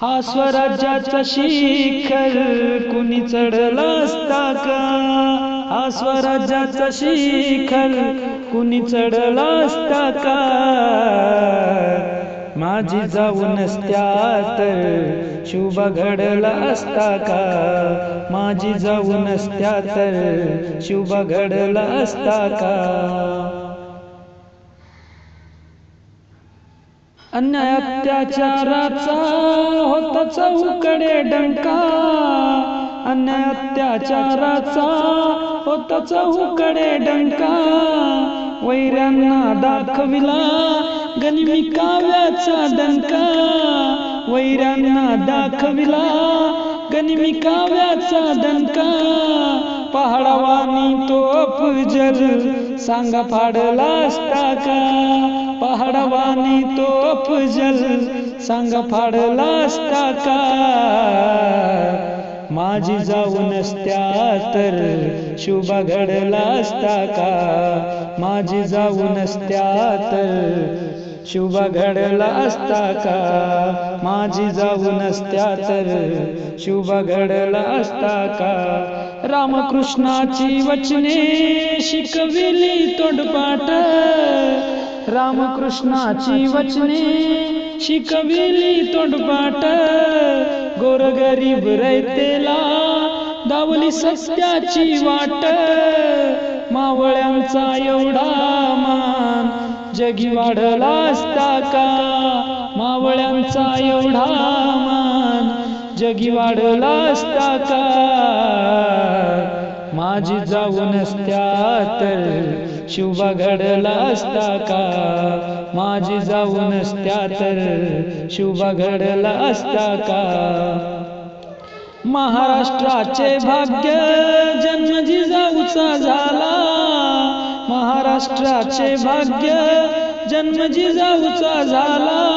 हा स्वराज्याचा शिखर कुणी चढला असता का? हा स्वराज्याचा शिखर कुणी चढला असता का? माझी जाऊन तर शुभ घडला असता का? माझी जाऊन तर शुभ घडला असता का? अन्य अत्याचाराचा होता चौकडे डंका. अन्य अत्याचाराचा होता चौकडे डंका. वैऱ्यांना दाखविला गनिमी काव्याचा डंका. वैऱ्यांना दाखविला गनिमी काव्याचा डंका. पहाडावानी तो गुजर सांगा फाडला असता का? पहाडवानी तो अफजल सांगा फाडला असता का? माझी जाऊन असत्या तर शुभ घडला असता का? माझी जाऊन त्या तर शुभ घडला असता का माझी जाऊ नसत्या तर शुभ घडला असता का रामकृष्णाची वचने शिकविली तोडपाट रामकृष्णाची वचने शिकविली तोडपाट गोरगरीब रयतेला दावली सत्याची वाट. मावळ्यांचा एवढा जगी वाढला असता का? मावळ्यांचा एवढा मान जगी वाढला असता का? माझी जाऊन असत्यात तर शुभ घडला असता का? माझी जाऊन असत्यात तर शुभ घडला असता का? महाराष्ट्राचे भाग्य जन्मजी जाऊचा झाला. महाराष्ट्राचे भाग्य जन्म जिजाऊचा झाला.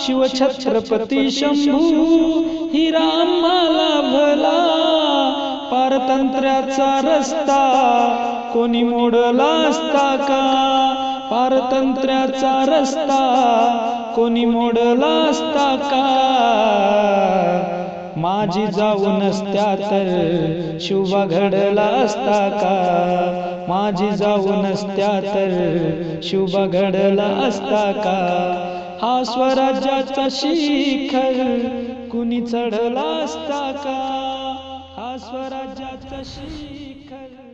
शिवछत्रपती शंभू ही रामाला भला. पारतंत्र्याचा रस्ता कोणी मोडला असता का? पारतंत्र्याचा रस्ता कोणी मोडला असता का? माझी जाऊन असत्या तर शुभ घडला असता का? माझी जाऊन असत्या तर शुभ घडला असता का? हा स्वराज्याचा शिखर कुणी चढला असता का? हा स्वराज्याचा शिखर